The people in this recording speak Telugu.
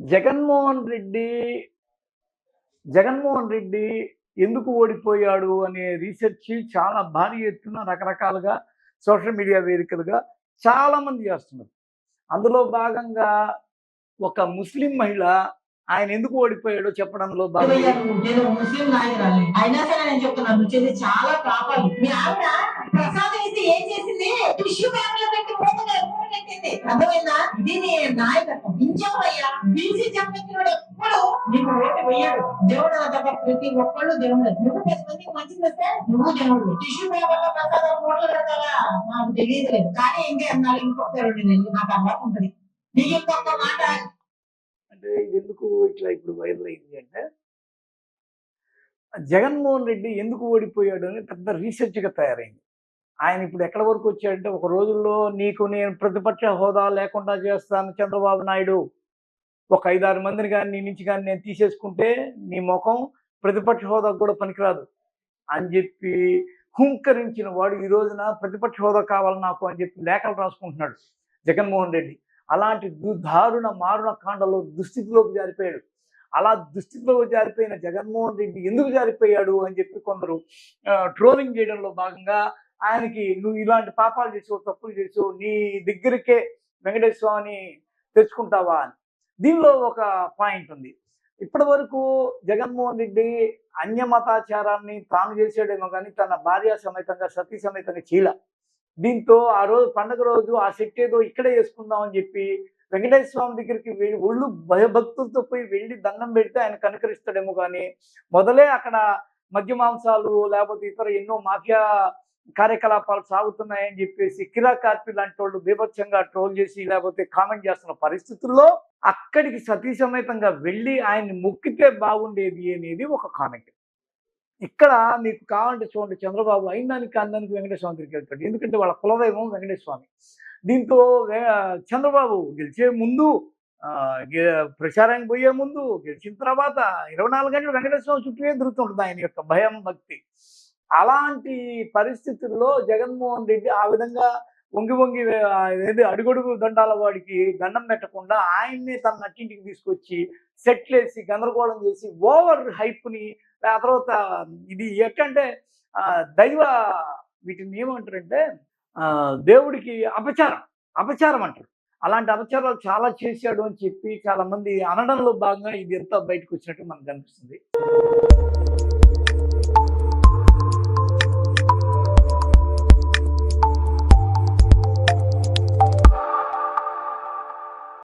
జగన్మోహన్ రెడ్డి జగన్మోహన్ రెడ్డి ఎందుకు ఓడిపోయాడు అనే రీసెర్చ్ చాలా భారీ ఎత్తున రకరకాలుగా సోషల్ మీడియా వేదికలుగా చాలామంది చేస్తున్నారు. అందులో భాగంగా ఒక ముస్లిం మహిళ ఆయన ఎందుకు ఓడిపోయాడో చెప్పడంలో భాగంగా నేను ముస్లిం నాయకురాలి. అయినా సరే నేను చెప్తున్నాను చేసి చాలా పాపాలు మీ ఆవిడ ప్రసాదం ఇస్తే ఏం చేసింది? టిష్యూ పెట్టి మూతగా అర్థమైందా? ఇది నీ నాయకత్వం. ఇంచెవరయ్యా బీసీ చెప్పినోడు ఎప్పుడు నీకు ఓటు వేయడు. దేవుడు తప్ప ప్రతి ఒక్కళ్ళు దేవుడు నువ్వు పది మందికి మంచిది వస్తే నువ్వు దేవుడు టిష్యూ పేపర్లో ప్రసాదం మూటలు పెడతావా? నాకు తెలియదు లేదు. కానీ ఇంకా అన్నారు ఇంకొక రెండు నెలలు నాకు అలవాటు ఉంటుంది. నీకు ఇంకొక మాట? అంటే ఇది ఎందుకు ఇట్లా ఇప్పుడు వైరల్ అయింది అంటే జగన్మోహన్ రెడ్డి ఎందుకు ఓడిపోయాడు అని పెద్ద రీసెర్చ్గా తయారైంది. ఆయన ఇప్పుడు ఎక్కడ వరకు వచ్చాడంటే ఒక రోజుల్లో నీకు నేను ప్రతిపక్ష హోదా లేకుండా చేస్తాను చంద్రబాబు నాయుడు. ఒక ఐదారు మందిని కానీ నీ నుంచి కానీ నేను తీసేసుకుంటే నీ ముఖం ప్రతిపక్ష హోదా కూడా పనికిరాదు. అని చెప్పి హుంకరించిన వాడు ఈ రోజున ప్రతిపక్ష హోదా కావాలి నాకు అని చెప్పి లేఖలు రాసుకుంటున్నాడు జగన్మోహన్ రెడ్డి. అలాంటి దు- దారుణ మారుణ కాండలో దుస్థితిలోకి జారిపోయాడు. అలా దుస్థితిలోకి జారిపోయిన జగన్మోహన్ రెడ్డి ఎందుకు జారిపోయాడు అని చెప్పి కొందరు ట్రోలింగ్ చేయడంలో భాగంగా ఆయనకి నువ్వు ఇలాంటి పాపాలు చేసావు తప్పులు చేసావు నీ దగ్గరికే వెంకటేశ్వర స్వామిని తెచ్చుకుంటావా అని. దీనిలో ఒక పాయింట్ ఉంది. ఇప్పటి వరకు జగన్మోహన్ రెడ్డి అన్యమతాచారాన్ని తాను చేసేడేమో కానీ తన భార్య సమేతంగా సతీ సమేతంగా చీల దీంతో ఆ రోజు పండగ రోజు ఆ సెట్ ఏదో ఇక్కడే వేసుకుందాం అని చెప్పి వెంకటేశ్వర స్వామి దగ్గరికి వెళ్ళి ఒళ్ళు భయభక్తులతో పోయి వెళ్ళి దండం పెడితే ఆయన కనుకరిస్తాడేమో కానీ మొదలే అక్కడ మద్య మాంసాలు లేకపోతే ఇతర ఎన్నో మాఫియా కార్యకలాపాలు సాగుతున్నాయని చెప్పేసి కిరా కార్పి లాంటి వాళ్ళు బీభత్సంగా ట్రోల్ చేసి లేకపోతే కామెంట్ చేస్తున్న పరిస్థితుల్లో అక్కడికి సతీ సమేతంగా వెళ్ళి ఆయన్ని మొక్కితే బాగుండేది అనేది ఒక కామెంట్ ఇక్కడ మీకు కావాలంటే చూడండి చంద్రబాబు అయినానికి అందానికి వెంకటేశ్వర దగ్గరికి వెళ్తాడు. ఎందుకంటే వాళ్ళ కులదైవం వెంకటేశ్వర స్వామి. దీంతో చంద్రబాబు గెలిచే ముందు గె- ప్రచారానికి పోయే ముందు గెలిచిన తర్వాత ఇరవై నాలుగు గంటలు వెంకటేశ్వర స్వామి చుట్టూ తిరుగుతుంటుంది ఆయన యొక్క భయం భక్తి. అలాంటి పరిస్థితుల్లో జగన్మోహన్ రెడ్డి ఆ విధంగా వంగి వంగి ఏది అడుగడుగు దండాల వాడికి దండం పెట్టకుండా ఆయన్నే తన నట్టింటికి తీసుకొచ్చి సెట్లేసి గందరగోళం చేసి ఓవర్ హైప్ని ఆ తర్వాత ఇది ఎట్టంటే దైవ వీటిని ఏమంటారంటే దేవుడికి అపచారం అపచారం అంటారు. అలాంటి అపచారాలు చాలా చేశాడు అని చెప్పి చాలా మంది అనడంలో భాగంగా ఇది ఎంత బయటకు వచ్చినట్టు మనకు కనిపిస్తుంది